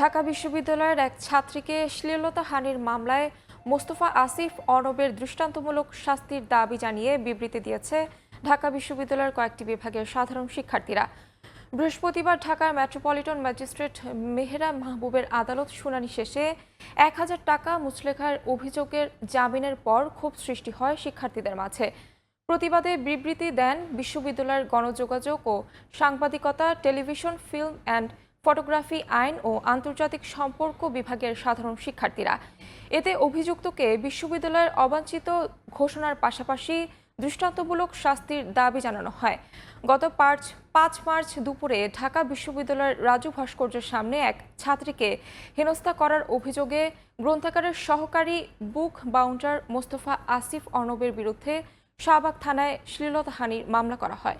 ঢাকা বিশ্ববিদ্যালয়ের এক ছাত্রীকে শ্লীলতাহানির মামলায় মোস্তফা আসিফ অর্ণবের দৃষ্টান্তমূলক শাস্তির দাবি জানিয়ে বিবৃতি দিয়েছে ঢাকা বিশ্ববিদ্যালয়ের কয়েকটি বিভাগের সাধারণ শিক্ষার্থীরা। বৃহস্পতিবার ঢাকার মেট্রোপলিটন ম্যাজিস্ট্রেট মেহেরা মাহবুবের আদালত শুনানি শেষে এক হাজার টাকা মুচলেখার অভিযোগের জামিনের পর ক্ষোভ সৃষ্টি হয় শিক্ষার্থীদের মাঝে। প্রতিবাদে বিবৃতি দেন বিশ্ববিদ্যালয়ের গণযোগাযোগ ও সাংবাদিকতা, টেলিভিশন, ফিল্ম অ্যান্ড ফটোগ্রাফি, আইন ও আন্তর্জাতিক সম্পর্ক বিভাগের সাধারণ শিক্ষার্থীরা। এতে অভিযুক্তকে বিশ্ববিদ্যালয়ের অবাঞ্ছিত ঘোষণার পাশাপাশি দৃষ্টান্তমূলক শাস্তির দাবি জানানো হয়। গত পাঁচ পাঁচ মার্চ দুপুরে ঢাকা বিশ্ববিদ্যালয়ের রাজু ভাস্কর্যের সামনে এক ছাত্রীকে হেনস্থা করার অভিযোগে গ্রন্থাগারের সহকারী বুক বাউন্ডার মোস্তফা আসিফ অর্ণবের বিরুদ্ধে শাহবাগ থানায় শ্লীলতাহানির মামলা করা হয়।